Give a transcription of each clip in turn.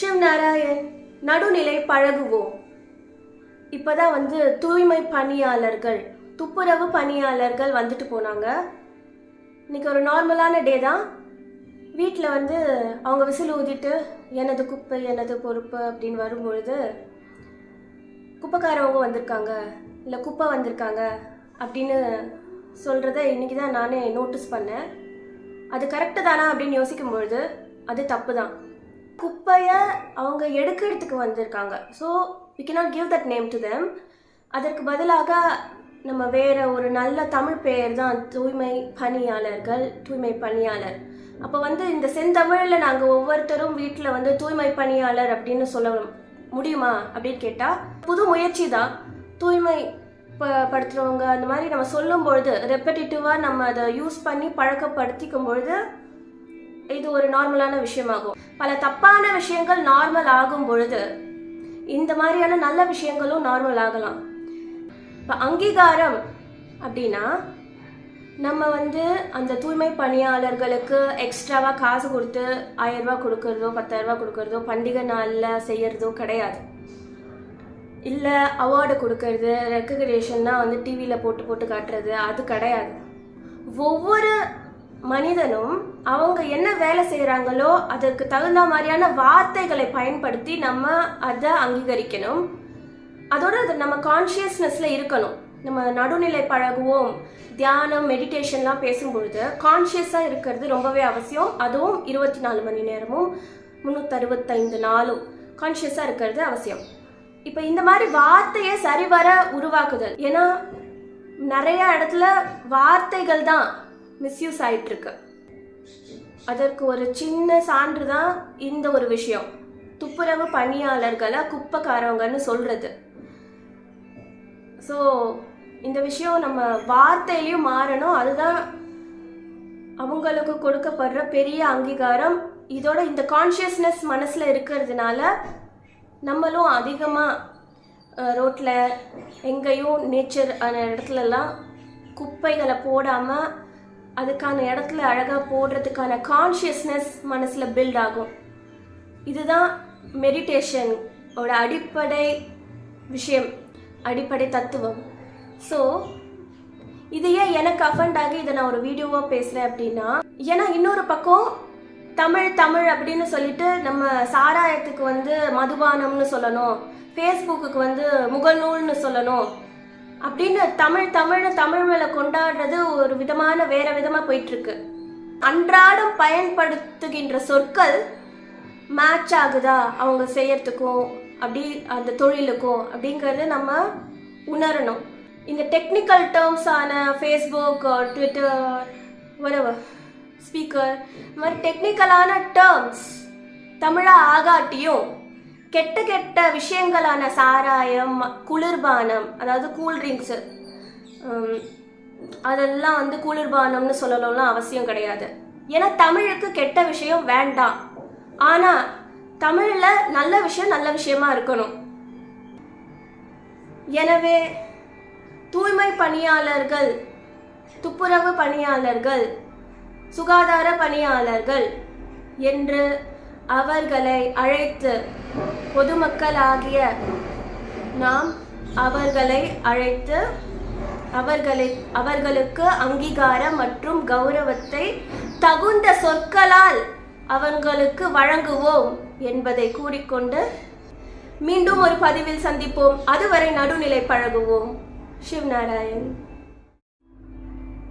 சிவ் நாராயண் நடுநிலை பழகுவோம். இப்போதான் வந்து தூய்மை பணியாளர்கள் துப்புரவு பணியாளர்கள் வந்துட்டு போனாங்க. இன்னைக்கு ஒரு நார்மலான டே தான். வீட்டில் வந்து அவங்க விசில் ஊதிட்டு எனது குப்பை எனது பொறுப்பு? அப்படின்னு வரும்பொழுது குப்பைக்காரவங்க வந்திருக்காங்க இல்லை குப்பை வந்திருக்காங்க அப்படின்னு சொல்கிறத இன்றைக்கி தான் நானே நோட்டீஸ் பண்ணேன். அது கரெக்டு தானா அப்படின்னு யோசிக்கும் பொழுது அது தப்பு தான். குப்பையை அவங்க எடுக்கிறதுக்கு வந்திருக்காங்க. So we cannot give that name to them அதற்கு பதிலாக நம்ம வேறு ஒரு நல்ல தமிழ் பெயர் தான் தூய்மை பணியாளர்கள் தூய்மை பணியாளர். அப்போ வந்து இந்த செந்தமிழில் நாங்கள் ஒவ்வொருத்தரும் வீட்டில் வந்து தூய்மை பணியாளர் அப்படின்னு சொல்ல முடியுமா அப்படின்னு கேட்டால் புது முயற்சி தான். தூய்மை ப படுத்துகிறவங்க அந்த மாதிரி நம்ம சொல்லும் பொழுது ரெப்படிட்டிவாக நம்ம அதை யூஸ் பண்ணி பழக்கப்படுத்திக்கும் பொழுது இது ஒரு நார்மலான விஷயமாகும். பல தப்பான விஷயங்கள் நார்மல் ஆகும் பொழுது இந்த மாதிரியான நல்ல விஷயங்களும் நார்மல் ஆகலாம். இப்போ அங்கீகாரம் அப்படின்னா நம்ம வந்து அந்த தூய்மை பணியாளர்களுக்கு எக்ஸ்ட்ராவாக காசு கொடுத்து ஆயிரம் கொடுக்கறதோ பத்தாயிரரூபா கொடுக்கறதோ பண்டிகை நாளில் செய்கிறதோ கிடையாது. இல்லை அவார்டு கொடுக்கறது ரெக்கக்னேஷன்னா வந்து டிவியில் போட்டு போட்டு காட்டுறது அது கிடையாது. ஒவ்வொரு மனிதனும் அவங்க என்ன வேலை செய்கிறாங்களோ அதற்கு தகுந்த மாதிரியான வார்த்தைகளை பயன்படுத்தி நம்ம அதை அங்கீகரிக்கணும். அதோட அது நம்ம கான்ஷியஸ்னஸில் இருக்கணும். நம்ம நடுநிலை பழகுவோம். தியானம் மெடிடேஷன்லாம் பேசும்பொழுது கான்ஷியஸாக இருக்கிறது ரொம்பவே அவசியம். அதுவும் இருபத்தி நாலு மணி நேரமும் முந்நூற்றறுபத்தைந்து நாளும் கான்ஷியஸாக இருக்கிறது அவசியம். இப்போ இந்த மாதிரி வார்த்தையை சரிவர உருவாக்குதல். ஏன்னா நிறைய இடத்துல வார்த்தைகள் தான் மிஸ்யூஸ் ஆயிட்டுருக்கு. அதற்கு ஒரு சின்ன சான்று தான் இந்த ஒரு விஷயம். துப்புரவு பணியாளர்களை குப்பைக்காரவங்கன்னு சொல்கிறது ஸோ இந்த விஷயம் நம்ம வார்த்தையிலையும் மாறணும். அதுதான் அவங்களுக்கு கொடுக்கப்படுற பெரிய அங்கீகாரம். இதோட இந்த கான்ஷியஸ்னஸ் மனசில் இருக்கிறதுனால நம்மளும் அதிகமாக ரோட்டில் எங்கேயும் நேச்சர் அந்த இடத்துலலாம் குப்பைகளை போடாமல் அதுக்கான இடத்துல அழகாக போடுறதுக்கான கான்ஷியஸ்னஸ் மனசில் பில்ட் ஆகும். இதுதான் மெடிடேஷனோட அடிப்படை விஷயம் அடிப்படை தத்துவம். ஸோ இது ஏன் எனக்கு அஃபண்ட் ஆகி இதை நான் ஒரு வீடியோவாக பேசுகிறேன் அப்படின்னா ஏன்னா இன்னொரு பக்கம் தமிழ் தமிழ் அப்படின்னு சொல்லிட்டு நம்ம சாராயத்துக்கு வந்து மதுபானம்னு சொல்லணும் ஃபேஸ்புக்குக்கு வந்து முகநூல்னு சொல்லணும் அப்படின்னு தமிழ் தமிழை தமிழ் மேலே கொண்டாடுறது ஒரு விதமான வேற விதமாக போயிட்டு இருக்கு அன்றாடம் பயன்படுத்துகின்ற சொற்கள் மேட்ச் ஆகுதா? அவங்க செய்யறதுக்கும் அப்படி அந்த தொழிலுக்கும் அப்படிங்கிறது நம்ம உணரணும். இந்த டெக்னிக்கல் டேர்ம்ஸான ஃபேஸ்புக் ட்விட்டர் வரவர் ஸ்பீக்கர் இந்த மாதிரி டெக்னிக்கலான டேர்ம்ஸ் தமிழாக ஆகாட்டியும் கெட்ட கெட்ட விஷயங்களான சாராயம் குளிர்பானம் அதாவது கூல்ட்ரிங்க்ஸு அதெல்லாம் வந்து குளிர்பானம்னு சொல்லணும்லாம் அவசியம் கிடையாது. ஏன்னா தமிழுக்கு கெட்ட விஷயம் வேண்டாம். ஆனால் தமிழில் நல்ல விஷயம் நல்ல விஷயமா இருக்கணும். எனவே தூய்மை பணியாளர்கள் துப்புரவு பணியாளர்கள் சுகாதார பணியாளர்கள் என்று அவர்களை அழைத்து பொதுமக்களாகிய நாம் அவர்களை அழைத்து அவர்களை அவர்களுக்கு அங்கீகாரம் மற்றும் கௌரவத்தை தகுந்த சொற்களால் அவர்களுக்கு வழங்குவோம் என்பதை கூறிக்கொண்டு மீண்டும் ஒரு பதிவில் சந்திப்போம். அதுவரை நடுநிலை பழகுவோம். சிவநாராயண்.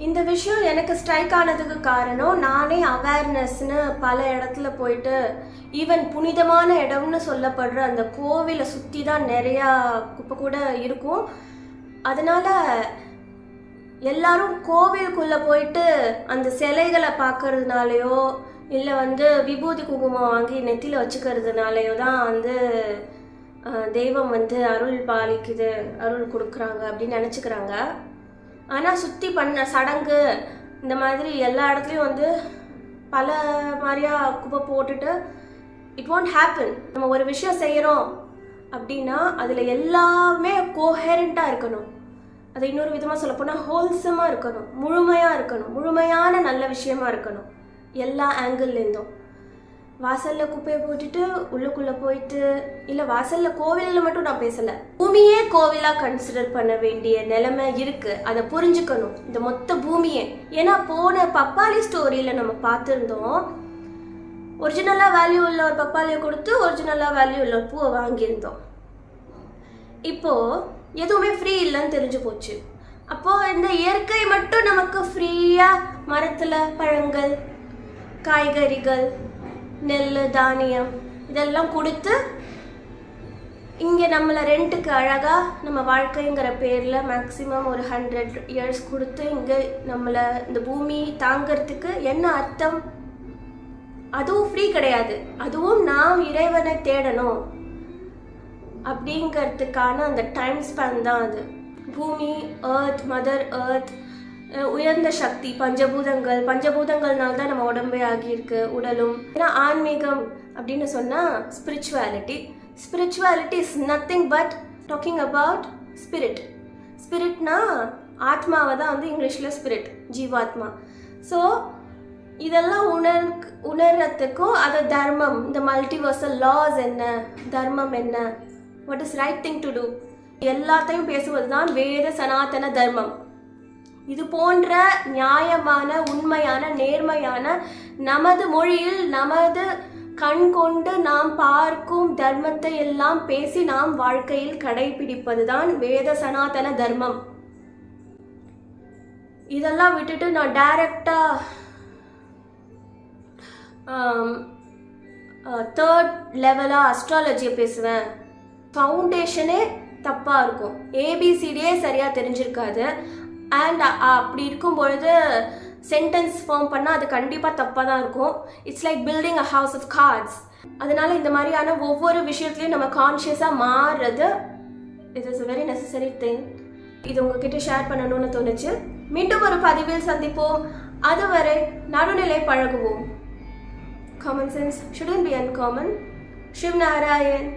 இந்த விஷயம் எனக்கு ஸ்ட்ரைக் ஆனதுக்கு காரணம் நானே அவேர்னஸ்னு பல இடத்துல போயிட்டு ஈவன் புனிதமான இடம்னு சொல்லப்படுற அந்த கோவிலை சுற்றி தான் நிறையா குப்பை கூட இருக்கும். அதனால் எல்லாரும் கோவிலுக்குள்ளே போயிட்டு அந்த சிலைகளை பார்க்கறதுனாலையோ இல்லை வந்து விபூதி குங்குமம் வாங்கி நெத்தியில் வச்சுக்கிறதுனாலையோ தான் வந்து தெய்வம் வந்து அருள் பாலிக்குது அருள் கொடுக்குறாங்க அப்படின்னு நினச்சிக்கிறாங்க. ஆனால் சுற்றி பண்ண சடங்கு இந்த மாதிரி எல்லா இடத்துலையும் வந்து பல மாதிரியாக குப்பை போட்டுட்டு இட் ஒன்ட் ஹேப்பன் நம்ம ஒரு விஷயம் செய்கிறோம் அப்படின்னா அதில் எல்லாமே கோஹரண்ட்டாக இருக்கணும். அதை இன்னொரு விதமாக சொல்லப்போனால் ஹோல்சமாக இருக்கணும். முழுமையாக இருக்கணும். முழுமையான நல்ல விஷயமா இருக்கணும். எல்லா ஆங்கிள்லேருந்தும் வாசல்ல குப்பையை போட்டுட்டு உள்ளுக்குள்ள போயிட்டு இல்ல வாசல்ல கோவில்ல மட்டும் நான் பேசல. பூமியே கோவிலா கன்சிடர் பண்ண வேண்டிய நிலைமை இருக்கு. அதை புரிஞ்சுக்கணும். இந்த மொத்த பூமியே. ஏன்னா போன பப்பாளி ஸ்டோரியில நம்ம பார்த்துருந்தோம். ஒரிஜினலாக வேல்யூ உள்ள ஒரு பப்பாளியை கொடுத்து ஒரிஜினலாக வேல்யூ உள்ள ஒரு பூவை வாங்கியிருந்தோம். இப்போ எதுவுமே ஃப்ரீ இல்லைன்னு தெரிஞ்சு போச்சு. அப்போ இந்த இயற்கை மட்டும் நமக்கு ஃப்ரீயா மரத்துல பழங்கள் காய்கறிகள் நெல் தானியம் இதெல்லாம் கொடுத்து இங்கே நம்மளை ரெண்ட்டுக்கு அழகாக நம்ம வாழ்க்கைங்கிற பேரில் மேக்ஸிமம் ஒரு ஹண்ட்ரட் இயர்ஸ் கொடுத்து இங்கே நம்மளை இந்த பூமி தாங்கிறதுக்கு என்ன அர்த்தம்? அதுவும் ஃப்ரீ கிடையாது. அதுவும் நாம் இறைவனை தேடணும் அப்படிங்கிறதுக்கான அந்த டைம் ஸ்பேன் தான் அது. பூமி ஏர்த் மதர் ஏர்த் உயர்ந்த சக்தி பஞ்சபூதங்கள் பஞ்சபூதங்கள்னால தான் நம்ம உடம்பே ஆகியிருக்கு உடலும். ஏன்னா ஆன்மீகம் அப்படின்னு சொன்னால் spirituality spirituality is nothing but talking about spirit ஸ்பிரிட்னா ஆத்மாவை தான் வந்து இங்கிலீஷில் ஸ்பிரிட் ஜீவாத்மா. ஸோ இதெல்லாம் உணர் உணர்றதுக்கும் அது தர்மம். இந்த மல்டிவர்சல் லாஸ் என்ன தர்மம் என்ன? What is right thing to do எல்லாத்தையும் பேசுவது தான் வேத சனாதன தர்மம். இது போன்ற நியாயமான உண்மையான நேர்மையான நமது மொழியில் நமது கண் கொண்டு நாம் பார்க்கும் தர்மத்தை எல்லாம் பேசி நாம் வாழ்க்கையில் கடைபிடிப்பதுதான் வேத சனாதன தர்மம். இதெல்லாம் விட்டுட்டு நான் டைரக்டா தேர்ட் லெவலாக அஸ்ட்ராலஜியை பேசுவேன். ஃபவுண்டேஷனே தப்பாக இருக்கும். ஏபிசிடியே சரியாக தெரிஞ்சிருக்காது. அண்ட் அப்படி இருக்கும் பொழுது சென்டென்ஸ் ஃபார்ம் பண்ணால் அது கண்டிப்பாக தப்பாக தான் இருக்கும். It's like building a house of cards அதனால இந்த மாதிரியான ஒவ்வொரு விஷயத்துலையும் நம்ம கான்ஷியஸாக மாறுறது it is a very necessary thing இது உங்ககிட்ட ஷேர் பண்ணணும்னு தோணுச்சு. மீண்டும் ஒரு பதிவில் சந்திப்போம். அதுவரை நடுநிலை பழகுவோம். Common sense shouldn't be uncommon Shiv Narayan